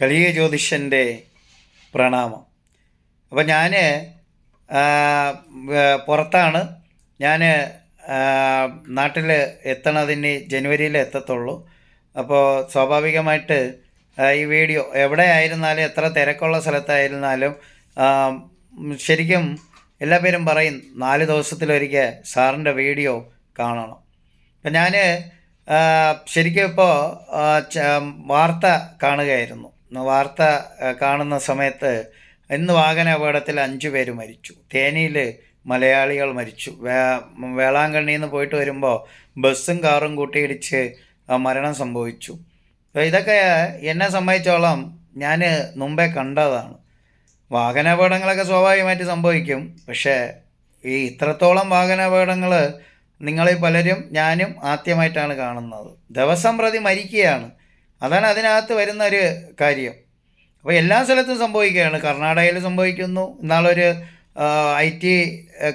കലിയ ജ്യോതിഷന്റെ പ്രണാമം അപ്പോൾ ഞാൻ പുറത്താണ്. ഞാൻ നാട്ടിൽ എത്തണതിന് ജനുവരിയിൽ എത്തത്തുള്ളൂ. അപ്പോൾ സ്വാഭാവികമായിട്ട് ഈ വീഡിയോ എവിടെ ആയിരുന്നാലും എത്ര തിരക്കുള്ള സ്ഥലത്തായിരുന്നാലും ശരിക്കും എല്ലാ പേരും പറയും നാല് ദിവസത്തിലൊരിക്കൽ സാറിന്റെ വീഡിയോ കാണണം. അപ്പം ഞാൻ ശരിക്കും ഇപ്പോൾ വാർത്ത കാണുകയായിരുന്നു. വാർത്ത ആ, കാണുന്ന സമയത്ത് ഇന്ന് വാഹന അപകടത്തിൽ അഞ്ചു പേര് മരിച്ചു. തേനിയിൽ മലയാളികൾ മരിച്ചു. വേ വേളാങ്കണ്ണിയിൽ നിന്ന് പോയിട്ട് വരുമ്പോൾ ബസ്സും കാറും കൂട്ടിയിടിച്ച് മരണം സംഭവിച്ചു. അപ്പോൾ ഇതൊക്കെ എന്നെ സംബന്ധിച്ചോളം ഞാൻ മുമ്പേ കണ്ടതാണ്. വാഹനാപകടങ്ങളൊക്കെ സ്വാഭാവികമായിട്ട് സംഭവിക്കും. പക്ഷേ ഈ ഇത്രത്തോളം വാഹനാപകടങ്ങൾ നിങ്ങളിൽ പലരും ഞാനും ആദ്യമായിട്ടാണ് കാണുന്നത്. ദിവസം പ്രതി മരിക്കുകയാണ്. അതാണ് അതിനകത്ത് വരുന്ന ഒരു കാര്യം. അപ്പോൾ എല്ലാ സ്ഥലത്തും സംഭവിക്കുകയാണ്. കർണാടകയിൽ സംഭവിക്കുന്നു. ഇന്നാളൊരു ഐ ടി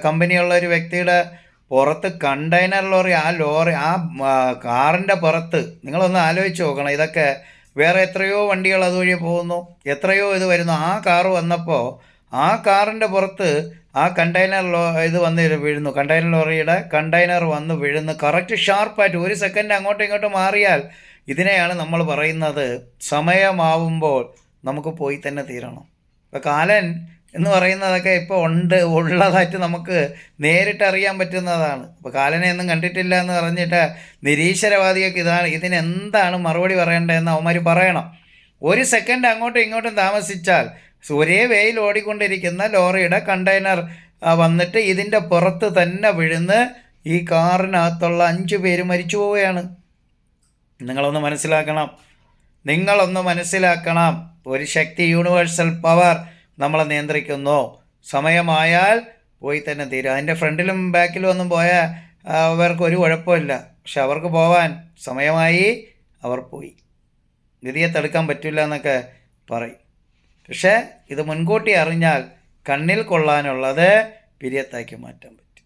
കമ്പനിയുള്ള ഒരു വ്യക്തിയുടെ പുറത്ത് കണ്ടെയ്നർ ലോറി ആ ലോറി ആ, കാറിന്റെ പുറത്ത് നിങ്ങളൊന്ന് ആലോചിച്ച് നോക്കണം. ഇതൊക്കെ വേറെ എത്രയോ വണ്ടികൾ അതുവഴി പോകുന്നു. എത്രയോ ഇത് വരുന്നു. ആ കാറ് വന്നപ്പോൾ ആ കാറിന്റെ പുറത്ത് ആ കണ്ടെയ്നർ ലോ ഇത് വന്ന് വീഴുന്നു. കണ്ടെയ്നർ ലോറിയുടെ കണ്ടെയ്നർ വന്ന് വീഴുന്നു. കറക്റ്റ് ഷാർപ്പായിട്ട് ഒരു സെക്കൻഡ് അങ്ങോട്ടും ഇങ്ങോട്ടും മാറിയാൽ ഇതിനെയാണ് നമ്മൾ പറയുന്നത് സമയമാവുമ്പോൾ നമുക്ക് പോയി തന്നെ തീരണം. ഇപ്പോൾ കാലൻ എന്ന് പറയുന്നതൊക്കെ ഇപ്പോൾ ഉണ്ട് ഉള്ളതായിട്ട് നമുക്ക് നേരിട്ട് അറിയാൻ പറ്റുന്നതാണ്. ഇപ്പോൾ കാലനെ ഒന്നും കണ്ടിട്ടില്ല എന്ന് പറഞ്ഞിട്ട് നിരീശ്വരവാദിയൊക്കെ ഇതാണ് ഇതിനെന്താണ് മറുപടി പറയേണ്ടതെന്ന് അവന്മാർ പറയണം. ഒരു സെക്കൻഡ് അങ്ങോട്ടും ഇങ്ങോട്ടും താമസിച്ചാൽ ഒരേ വേയിൽ ഓടിക്കൊണ്ടിരിക്കുന്ന ലോറിയുടെ കണ്ടെയ്നർ വന്നിട്ട് ഇതിന്റെ പുറത്ത് തന്നെ വിഴുന്ന് ഈ കാറിനകത്തുള്ള അഞ്ച് പേര് മരിച്ചു പോവുകയാണ്. നിങ്ങളൊന്ന് മനസ്സിലാക്കണം. നിങ്ങളൊന്ന് മനസ്സിലാക്കണം. ഒരു ശക്തി യൂണിവേഴ്സൽ പവർ നമ്മളെ നിയന്ത്രിക്കുന്നു. സമയമായാൽ പോയി തന്നെ തീരും. അതിന്റെ ഫ്രണ്ടിലും ബാക്കിലും ഒന്നും പോയാൽ അവർക്ക് ഒരു കുഴപ്പമില്ല. പക്ഷെ അവർക്ക് പോവാൻ സമയമായി അവർ പോയി. ഗതിയെ തടുക്കാൻ പറ്റില്ല എന്നൊക്കെ പറയും. പക്ഷേ ഇത് മുൻകൂട്ടി അറിഞ്ഞാൽ കണ്ണിൽ കൊള്ളാനുള്ളത് പിരിയത്താക്കി മാറ്റാൻ പറ്റും.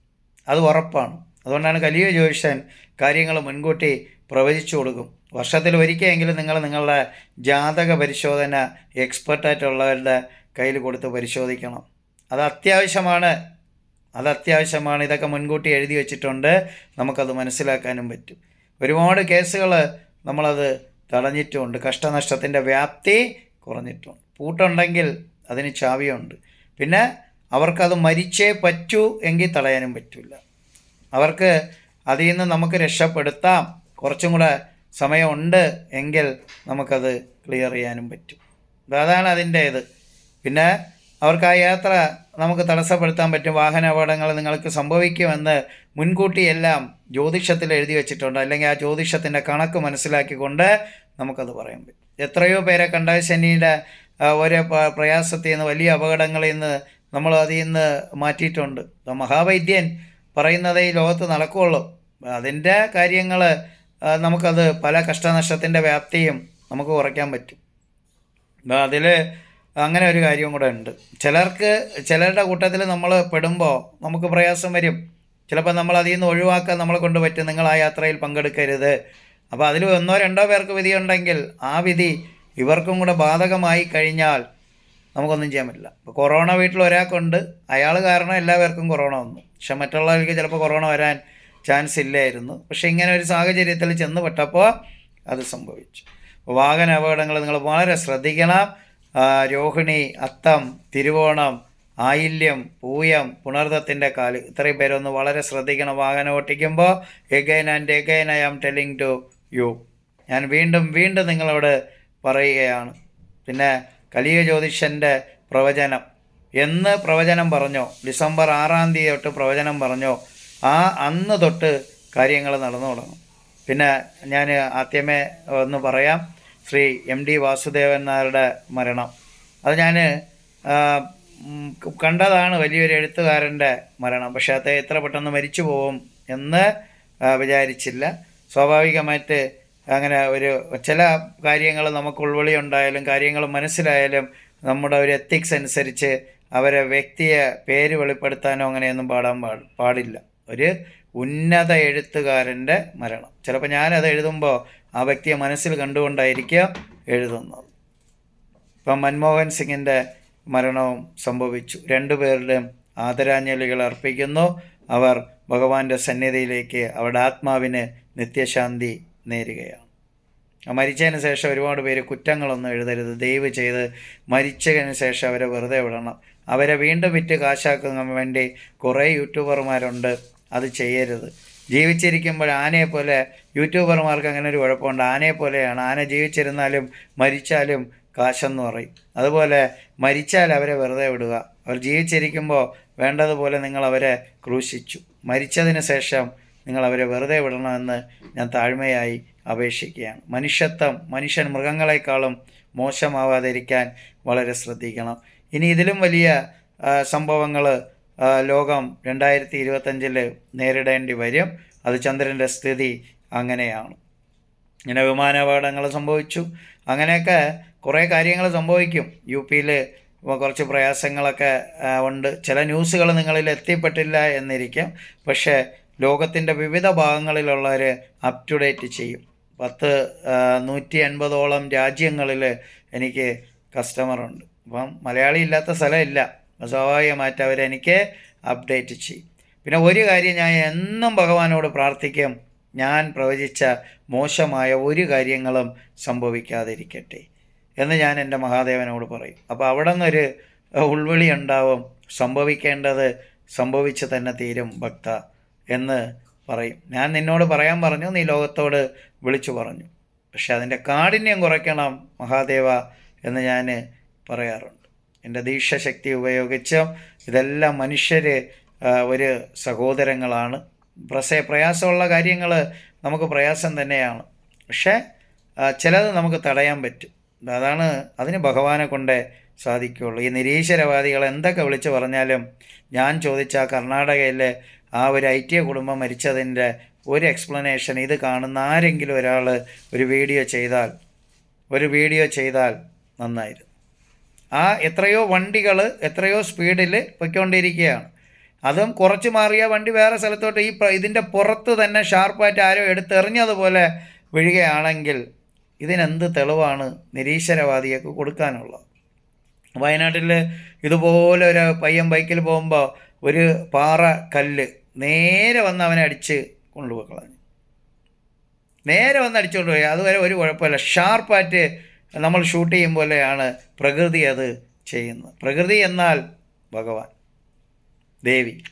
അത് ഉറപ്പാണ്. അതുകൊണ്ടാണ് കലിയ ജ്യോതിഷൻ കാര്യങ്ങൾ മുൻകൂട്ടി പ്രവചിച്ചു കൊടുക്കും. വർഷത്തിൽ ഒരിക്കലെങ്കിലും നിങ്ങൾ നിങ്ങളുടെ ജാതക പരിശോധന എക്സ്പെർട്ടായിട്ടുള്ളവരുടെ കയ്യിൽ കൊടുത്ത് പരിശോധിക്കണം. അത് അത്യാവശ്യമാണ്. അത് അത്യാവശ്യമാണ്. ഇതൊക്കെ മുൻകൂട്ടി എഴുതി വെച്ചിട്ടുണ്ട്. നമുക്കത് മനസ്സിലാക്കാനും പറ്റും. ഒരുപാട് കേസുകൾ നമ്മളത് തടഞ്ഞിട്ടുമുണ്ട് കഷ്ടനഷ്ടത്തിന്റെ വ്യാപ്തി കുറഞ്ഞിട്ടുണ്ട്. പൂട്ടുണ്ടെങ്കിൽ അതിന് ചാവിയുണ്ട്. പിന്നെ അവർക്കത് മരിച്ചേ പറ്റൂ എങ്കിൽ തടയാനും പറ്റില്ല. അവർക്ക് അതിൽ നിന്ന് നമുക്ക് രക്ഷപ്പെടുത്താം. കുറച്ചും കൂടെ സമയമുണ്ട് എങ്കിൽ നമുക്കത് ക്ലിയർ ചെയ്യാനും പറ്റും. അതാണ് അതിന്റെ ഇത് പിന്നെ അവർക്ക് ആ യാത്ര നമുക്ക് തടസ്സപ്പെടുത്താൻ പറ്റും. വാഹന അപകടങ്ങൾ നിങ്ങൾക്ക് സംഭവിക്കുമെന്ന് മുൻകൂട്ടി എല്ലാം ജ്യോതിഷത്തിൽ എഴുതി വെച്ചിട്ടുണ്ട്. അല്ലെങ്കിൽ ആ ജ്യോതിഷത്തിന്റെ കണക്ക് മനസ്സിലാക്കിക്കൊണ്ട് നമുക്കത് പറയാൻ പറ്റും. എത്രയോ പേരെ കണ്ട ശനിയുടെ ഓരോ പ്രയാസത്തിൽ നിന്ന് വലിയ അപകടങ്ങളിൽ നിന്ന് നമ്മൾ അതിൽ നിന്ന് മാറ്റിയിട്ടുണ്ട്. മഹാവൈദ്യൻ പറയുന്നതേ ലോകത്ത് നടക്കുകയുള്ളൂ അതിന്റെ കാര്യങ്ങൾ നമുക്കത് പല കഷ്ടനഷ്ടത്തിന്റെ വ്യാപ്തിയും നമുക്ക് കുറയ്ക്കാൻ പറ്റും. അതിൽ അങ്ങനെ ഒരു കാര്യവും കൂടെ ഉണ്ട്. ചിലർക്ക് ചിലരുടെ കൂട്ടത്തിൽ നമ്മൾ പെടുമ്പോൾ നമുക്ക് പ്രയാസം വരും. ചിലപ്പോൾ നമ്മൾ അതിൽ നിന്ന് ഒഴിവാക്കാൻ നമ്മളെ കൊണ്ട് പറ്റും. നിങ്ങൾ ആ യാത്രയിൽ പങ്കെടുക്കരുത്. അപ്പോൾ അതിൽ ഒന്നോ രണ്ടോ പേർക്ക് വിധിയുണ്ടെങ്കിൽ ആ വിധി ഇവർക്കും കൂടെ ബാധകമായി കഴിഞ്ഞാൽ നമുക്കൊന്നും ചെയ്യാൻ പറ്റില്ല. ഇപ്പോൾ കൊറോണ വീട്ടിൽ ഒരാൾക്കുണ്ട്. അയാൾ കാരണം എല്ലാവർക്കും കൊറോണ വന്നു. പക്ഷെ മറ്റുള്ളവർക്ക് ചിലപ്പോൾ കൊറോണ വരാൻ ചാൻസ് ഇല്ലായിരുന്നു. പക്ഷെ ഇങ്ങനെ ഒരു സാഹചര്യത്തിൽ ചെന്ന് പെട്ടപ്പോൾ അത് സംഭവിച്ചു. വാഹന അപകടങ്ങൾ നിങ്ങൾ വളരെ ശ്രദ്ധിക്കണം. രോഹിണി അത്തം തിരുവോണം ആയില്യം പൂയം പുണർദത്തിന്റെ കാൽ ഇത്രയും പേരൊന്ന് വളരെ ശ്രദ്ധിക്കണം വാഹനം ഓട്ടിക്കുമ്പോൾ. Again and again I am telling to you ഞാൻ വീണ്ടും വീണ്ടും നിങ്ങളോട് പറയുകയാണ്. പിന്നെ കലിയ ജ്യോതിഷന്റെ പ്രവചനം. എന്ന് പ്രവചനം പറഞ്ഞോ? ഡിസംബർ ആറാം തീയതി തൊട്ട് പ്രവചനം പറഞ്ഞോ? ആ അന്ന് തൊട്ട് കാര്യങ്ങൾ നടന്നു തുടങ്ങും. പിന്നെ ഞാൻ ആദ്യമേ ഒന്ന് പറയാം ശ്രീ എം ഡി വാസുദേവൻ നായരുടെ മരണം. അത് ഞാൻ കണ്ടതാണ് വലിയൊരു എഴുത്തുകാരന്റെ മരണം. പക്ഷേ അദ്ദേഹം ഇത്ര പെട്ടെന്ന് മരിച്ചു പോകും എന്ന് വിചാരിച്ചില്ല. സ്വാഭാവികമായിട്ട് അങ്ങനെ ഒരു ചില കാര്യങ്ങൾ നമുക്ക് ഉൾവെളി ഉണ്ടായാലും കാര്യങ്ങൾ മനസ്സിലായാലും നമ്മുടെ ഒരു എത്തിക്സ് അനുസരിച്ച് അവരെ വ്യക്തിയെ പേര് വെളിപ്പെടുത്താനോ അങ്ങനെയൊന്നും പാടാൻ പാടില്ല. ഒരു ഉന്നത എഴുത്തുകാരന്റെ മരണം. ചിലപ്പോൾ ഞാനത് എഴുതുമ്പോൾ ആ വ്യക്തിയെ മനസ്സിൽ കണ്ടുകൊണ്ടായിരിക്കാം എഴുതുന്നത്. ഇപ്പം മൻമോഹൻ സിംഗിന്റെ മരണവും സംഭവിച്ചു. രണ്ടുപേരുടെയും ആദരാഞ്ജലികൾ അർപ്പിക്കുന്നു. അവർ ഭഗവാന്റെ സന്നിധിയിലേക്ക് അവരുടെ ആത്മാവിന് നിത്യശാന്തി നേരുകയാണ്. മരിച്ചതിന് ശേഷം ഒരുപാട് പേര് കുറ്റങ്ങളൊന്നും എഴുതരുത്. ദയവ് ചെയ്ത് മരിച്ചതിന് ശേഷം അവരെ വെറുതെ വിടണം. അവരെ വീണ്ടും വിറ്റ് കാശാക്കാൻ വേണ്ടി കുറേ യൂട്യൂബർമാരുണ്ട്. അത് ചെയ്യരുത്. ജീവിച്ചിരിക്കുമ്പോൾ ആനയെപ്പോലെ യൂട്യൂബർമാർക്ക് അങ്ങനെ ഒരു കുഴപ്പമുണ്ട് ആനയെപ്പോലെയാണ് ആന ജീവിച്ചിരുന്നാലും മരിച്ചാലും കാശെന്ന് പറയും. അതുപോലെ മരിച്ചാൽ അവരെ വെറുതെ വിടുക. അവർ ജീവിച്ചിരിക്കുമ്പോൾ വേണ്ടതുപോലെ നിങ്ങൾ അവരെ ക്രൂശിച്ചു. മരിച്ചതിന് ശേഷം നിങ്ങൾ അവരെ വെറുതെ വിടണമെന്ന് ഞാൻ താഴ്മയായി അപേക്ഷിക്കുകയാണ്. മനുഷ്യത്വം മനുഷ്യൻ മൃഗങ്ങളെക്കാളും മോശമാവാതിരിക്കാൻ വളരെ ശ്രദ്ധിക്കണം. ഇനി ഇതിലും വലിയ സംഭവങ്ങൾ ലോകം രണ്ടായിരത്തി ഇരുപത്തഞ്ചിൽ നേരിടേണ്ടി വരും. അത് ചന്ദ്രന്റെ സ്ഥിതി അങ്ങനെയാണ്. ഇങ്ങനെ വിമാനാപകടങ്ങൾ സംഭവിച്ചു. അങ്ങനെയൊക്കെ കുറേ കാര്യങ്ങൾ സംഭവിക്കും. യു പിയിൽ കുറച്ച് പ്രയാസങ്ങളൊക്കെ ഉണ്ട്. ചില ന്യൂസുകൾ നിങ്ങളിൽ എത്തിപ്പെട്ടില്ല എന്നിരിക്കും. പക്ഷേ ലോകത്തിന്റെ വിവിധ ഭാഗങ്ങളിലുള്ളവർ അപ് ടു ഡേറ്റ് ചെയ്യും. പത്ത് നൂറ്റി അൻപതോളം രാജ്യങ്ങളിൽ എനിക്ക് കസ്റ്റമറുണ്ട്. അപ്പം മലയാളി ഇല്ലാത്ത സ്ഥലമില്ല സ്വാഭാവികമായിട്ട് അവരെനിക്ക് അപ്ഡേറ്റ് ചെയ്യും. പിന്നെ ഒരു കാര്യം ഞാൻ എന്നും ഭഗവാനോട് പ്രാർത്ഥിക്കും. ഞാൻ പ്രവചിച്ച മോശമായ ഒരു കാര്യങ്ങളും സംഭവിക്കാതിരിക്കട്ടെ എന്ന് ഞാൻ എന്റെ മഹാദേവനോട് പറയും. അപ്പോൾ അവിടെ നിന്നൊരു ഉൾവിളി ഉണ്ടാവും. സംഭവിക്കേണ്ടത് സംഭവിച്ച് തന്നെ തീരും ഭക്ത എന്ന് പറയും. ഞാൻ നിന്നോട് പറയാൻ പറഞ്ഞു നീ ലോകത്തോട് വിളിച്ചു പറഞ്ഞു. പക്ഷെ അതിന്റെ കാഠിന്യം കുറയ്ക്കണം മഹാദേവ എന്ന് ഞാൻ പറയാറുണ്ട്. എന്റെ ദീക്ഷശക്തി ഉപയോഗിച്ച് ഇതെല്ലാം മനുഷ്യർ ഒരു സഹോദരങ്ങളാണ്. പ്രസ പ്രയാസമുള്ള കാര്യങ്ങൾ നമുക്ക് പ്രയാസം തന്നെയാണ്. പക്ഷേ ചിലത് നമുക്ക് തടയാൻ പറ്റും. അതാണ് അതിന് ഭഗവാനെ കൊണ്ടേ സാധിക്കുകയുള്ളൂ. ഈ നിരീശ്വരവാദികൾ എന്തൊക്കെ വിളിച്ചു പറഞ്ഞാലും ഞാൻ ചോദിച്ച കർണാടകയിലെ ആ ഒരു ഐ ടി കുടുംബം മരിച്ചതിന്റെ ഒരു എക്സ്പ്ലനേഷൻ ഇത് കാണുന്ന ആരെങ്കിലും ഒരാൾ ഒരു വീഡിയോ ചെയ്താൽ ഒരു വീഡിയോ ചെയ്താൽ നന്നായിരുന്നു. ആ എത്രയോ വണ്ടികൾ എത്രയോ സ്പീഡിൽ പൊയ്ക്കൊണ്ടിരിക്കുകയാണ്. അതും കുറച്ച് മാറിയ വണ്ടി വേറെ സ്ഥലത്തോട്ട് ഈ ഇതിന്റെ പുറത്ത് തന്നെ ഷാർപ്പായിട്ട് ആരോ എടുത്തെറിഞ്ഞതുപോലെ വീഴുകയാണെങ്കിൽ ഇതിനെന്ത് തെളിവാണ് നിരീശ്വരവാദിയൊക്കെ കൊടുക്കാനുള്ളത്? വയനാട്ടിൽ ഇതുപോലെ ഒരു പയ്യൻ ബൈക്കിൽ പോകുമ്പോൾ ഒരു പാറ കല്ല് നേരെ വന്ന് അവനെ അടിച്ച് കൊണ്ടുപോയി കളഞ്ഞു. നേരെ വന്ന് അടിച്ചുകൊണ്ട് പോയി. അതുവരെ ഒരു കുഴപ്പമില്ല. ഷാർപ്പായിട്ട് നമ്മൾ ഷൂട്ട് ചെയ്യും പോലെയാണ് പ്രകൃതി അത് ചെയ്യുന്നത്. പ്രകൃതി എന്നാൽ ഭഗവാൻ ദേവി.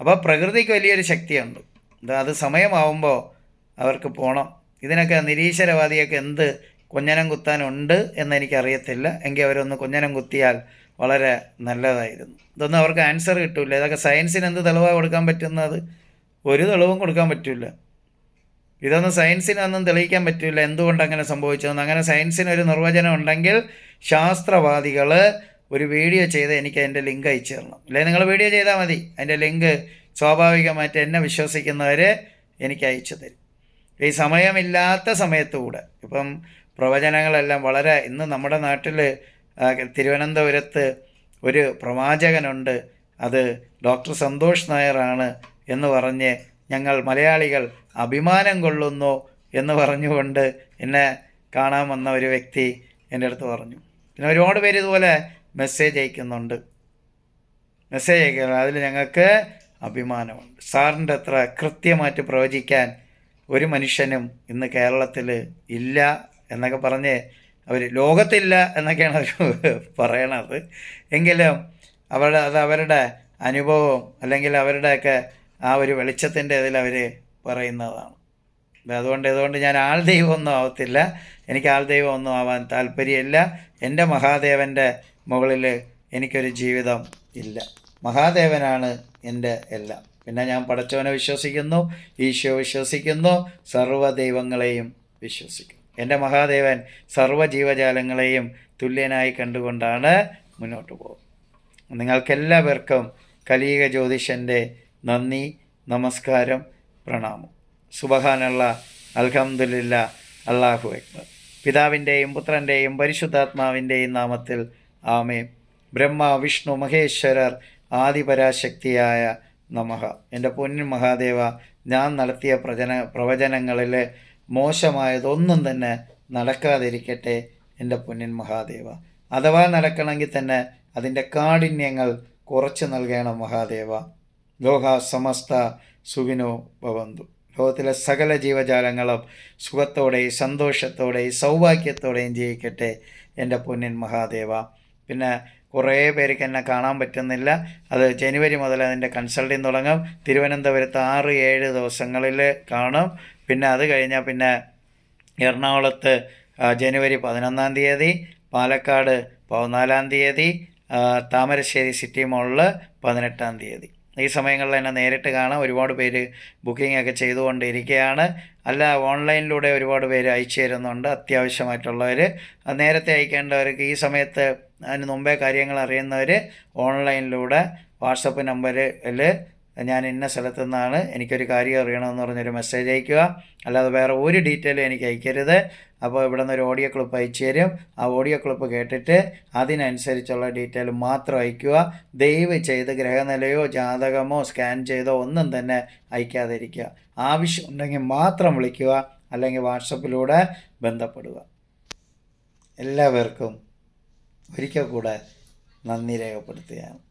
അപ്പോൾ പ്രകൃതിക്ക് വലിയൊരു ശക്തിയുണ്ട്. അത് സമയമാവുമ്പോൾ അവർക്ക് പോകണം ഇതിനൊക്കെ നിരീശ്വരവാദിയൊക്കെ എന്ത് കുഞ്ഞനം കുത്താനുണ്ട് എന്നെനിക്കറിയത്തില്ല. എങ്കിൽ അവരൊന്ന് കുഞ്ഞനം കുത്തിയാൽ വളരെ നല്ലതായിരുന്നു. ഇതൊന്നും അവർക്ക് ആൻസർ കിട്ടില്ല ഇതൊക്കെ സയൻസിന് എന്ത് തെളിവാണ് കൊടുക്കാൻ പറ്റുന്നത്? ഒരു തെളിവും കൊടുക്കാൻ പറ്റില്ല ഇതൊന്നും സയൻസിനൊന്നും തെളിയിക്കാൻ പറ്റില്ല. എന്തുകൊണ്ട് അങ്ങനെ സംഭവിച്ചതെന്ന്. അങ്ങനെ സയൻസിന് ഒരു നിർവചനം ഉണ്ടെങ്കിൽ ശാസ്ത്രവാദികൾ ഒരു വീഡിയോ ചെയ്ത് എനിക്ക് അതിന്റെ ലിങ്ക് അയച്ചു തരണം. അല്ലെങ്കിൽ നിങ്ങൾ വീഡിയോ ചെയ്താൽ മതി. അതിന്റെ ലിങ്ക് സ്വാഭാവികമായിട്ട് എന്നെ വിശ്വസിക്കുന്നവർ എനിക്ക് അയച്ചു തരും. ഈ സമയമില്ലാത്ത സമയത്തുകൂടെ ഇപ്പം പ്രവചനങ്ങളെല്ലാം വളരെ ഇന്ന് നമ്മുടെ നാട്ടിൽ തിരുവനന്തപുരത്ത് ഒരു പ്രവാചകനുണ്ട്. അത് ഡോക്ടർ സന്തോഷ് നായറാണ് എന്ന് പറഞ്ഞ് ഞങ്ങൾ മലയാളികൾ അഭിമാനം കൊള്ളുന്നു എന്ന് പറഞ്ഞുകൊണ്ട് എന്നെ കാണാൻ വന്ന ഒരു വ്യക്തി എന്റെ അടുത്ത് പറഞ്ഞു. പിന്നെ ഒരുപാട് പേര് ഇതുപോലെ മെസ്സേജ് അയക്കുന്നുണ്ട്. മെസ്സേജ് അയക്കുന്നുണ്ട്. അതിൽ ഞങ്ങൾക്ക് അഭിമാനമുണ്ട്. സാറിന്റെ അത്ര കൃത്യമായിട്ട് പ്രവചിക്കാൻ ഒരു മനുഷ്യനും ഇന്ന് കേരളത്തിൽ ഇല്ല എന്നൊക്കെ പറഞ്ഞ് അവർ ലോകത്തില്ല എന്നൊക്കെയാണ് അവർ പറയണത്. എങ്കിലും അവരുടെ അത് അവരുടെ അനുഭവം അല്ലെങ്കിൽ അവരുടെയൊക്കെ ആ ഒരു വെളിച്ചത്തിന്റെ ഇതിൽ അവർ പറയുന്നതാണ്. അതുകൊണ്ട് ഇതുകൊണ്ട് ഞാൻ ആൾ ദൈവമൊന്നും ആവത്തില്ല. എനിക്ക് ആൾ ദൈവമൊന്നും ആവാൻ താല്പര്യമില്ല. എന്റെ മഹാദേവന്റെ മുകളിൽ എനിക്കൊരു ജീവിതം ഇല്ല. മഹാദേവനാണ് എന്റെ എല്ലാം. പിന്നെ ഞാൻ പടച്ചവനെ വിശ്വസിക്കുന്നു ഈശോ വിശ്വസിക്കുന്നു സർവ ദൈവങ്ങളെയും വിശ്വസിക്കുന്നു. എന്റെ മഹാദേവൻ സർവ ജീവജാലങ്ങളെയും തുല്യനായി കണ്ടുകൊണ്ടാണ് മുന്നോട്ട് പോകുന്നത്. നിങ്ങൾക്കെല്ലാവർക്കും കലീക ജ്യോതിഷന്റെ നന്ദി നമസ്കാരം. പ്രണാമം. സുബഹാനുള്ള അൽഹംദുലില്ല അള്ളാഹു അക്ബർ. പിതാവിന്റെയും പുത്രന്റെയും പരിശുദ്ധാത്മാവിന്റെയും നാമത്തിൽ ആമേ ബ്രഹ്മ വിഷ്ണു മഹേശ്വരർ ആദിപരാശക്തിയായ നമഹ. എന്റെ പൊന്നിൻ മഹാദേവ ഞാൻ നടത്തിയ പ്രചന പ്രവചനങ്ങളിൽ മോശമായതൊന്നും തന്നെ നടക്കാതിരിക്കട്ടെ എന്റെ പൊന്നിൻ മഹാദേവ. അഥവാ നടക്കണമെങ്കിൽ തന്നെ അതിന്റെ കാഠിന്യങ്ങൾ കുറച്ച് നൽകണം മഹാദേവ. ലോക സമസ്ത സുഖിനോ ഭവന്തു. ലോകത്തിലെ സകല ജീവജാലങ്ങളും സുഖത്തോടെ സന്തോഷത്തോടെ സൗഭാഗ്യത്തോടെയും ജീവിക്കട്ടെ എന്റെ പൊന്നിൻ മഹാദേവ. പിന്നെ കുറേ പേർക്ക് എന്നെ കാണാൻ പറ്റുന്നില്ല. അത് ജനുവരി മുതൽ അതിന്റെ കൺസൾട്ടിങ് തുടങ്ങും. തിരുവനന്തപുരത്ത് ആറ് ഏഴ് ദിവസങ്ങളിൽ കാണും. പിന്നെ അത് കഴിഞ്ഞാൽ പിന്നെ എറണാകുളത്ത് ജനുവരി പതിനൊന്നാം തീയതി പാലക്കാട് പതിനാലാം തീയതി താമരശ്ശേരി സിറ്റി മോളിൽ പതിനെട്ടാം തീയതി. ഈ സമയങ്ങളിൽ എന്നെ നേരിട്ട് കാണാം ഒരുപാട് പേര് ബുക്കിംഗ് ഒക്കെ ചെയ്തുകൊണ്ടിരിക്കുകയാണ്. അല്ല ഓൺലൈനിലൂടെ ഒരുപാട് പേര് അയച്ചു തരുന്നുണ്ട് അത്യാവശ്യമായിട്ടുള്ളവർ അത് നേരത്തെ അയക്കേണ്ടവർക്ക് ഈ സമയത്ത് അതിന് മുമ്പേ കാര്യങ്ങൾ അറിയുന്നവർ ഓൺലൈനിലൂടെ വാട്സപ്പ് നമ്പറിൽ ഞാൻ ഇന്ന സ്ഥലത്തു നിന്നാണ് എനിക്കൊരു കാര്യം അറിയണമെന്ന് പറഞ്ഞൊരു മെസ്സേജ് അയക്കുക. അല്ലാതെ വേറെ ഒരു ഡീറ്റെയിലും എനിക്ക് അയക്കരുത്. അപ്പോൾ ഇവിടെ നിന്ന് ഒരു ഓഡിയോ ക്ലിപ്പ് അയച്ചു തരും. ആ ഓഡിയോ ക്ലിപ്പ് കേട്ടിട്ട് അതിനനുസരിച്ചുള്ള ഡീറ്റെയിൽ മാത്രം അയക്കുക. ദയവ് ചെയ്ത് ഗ്രഹനിലയോ ജാതകമോ സ്കാൻ ചെയ്തോ ഒന്നും തന്നെ അയക്കാതിരിക്കുക. ആവശ്യമുണ്ടെങ്കിൽ മാത്രം വിളിക്കുക. അല്ലെങ്കിൽ വാട്സപ്പിലൂടെ ബന്ധപ്പെടുക. എല്ലാവർക്കും ഒരിക്കൽ കൂടെ നന്ദി രേഖപ്പെടുത്തുകയാണ്.